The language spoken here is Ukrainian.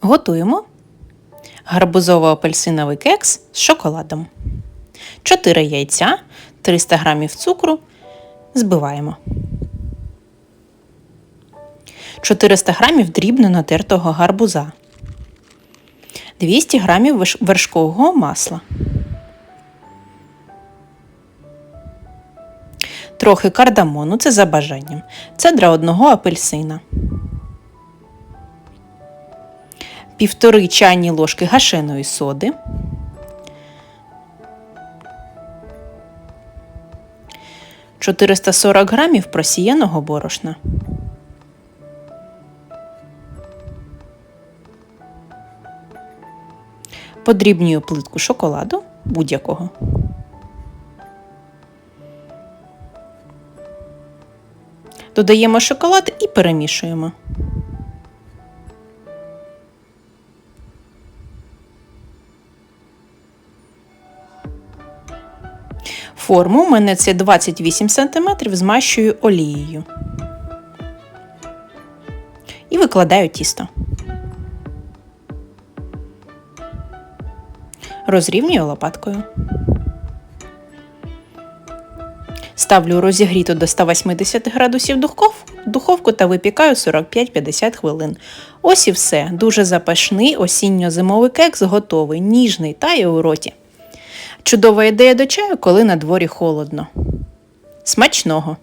Готуємо гарбузово-апельсиновий кекс з шоколадом. 4 яйця, 300 г цукру. Збиваємо. 400 г дрібно натертого гарбуза. 200 г вершкового масла. Трохи кардамону, це за бажанням. Цедра одного апельсина. Півтори чайні ложки гашеної соди. Чотириста сорок грамів просіяного борошна. Подрібнюю плитку шоколаду будь-якого. Додаємо шоколад і перемішуємо. Форму у мене це 28 см змащую олією. І викладаю тісто. Розрівнюю лопаткою. Ставлю розігріту до 180 градусів духов, духовку та випікаю 45-50 хвилин. Ось і все. Дуже запашний осінньо-зимовий кекс готовий, ніжний та й у роті. Чудова ідея до чаю, коли на дворі холодно. Смачного!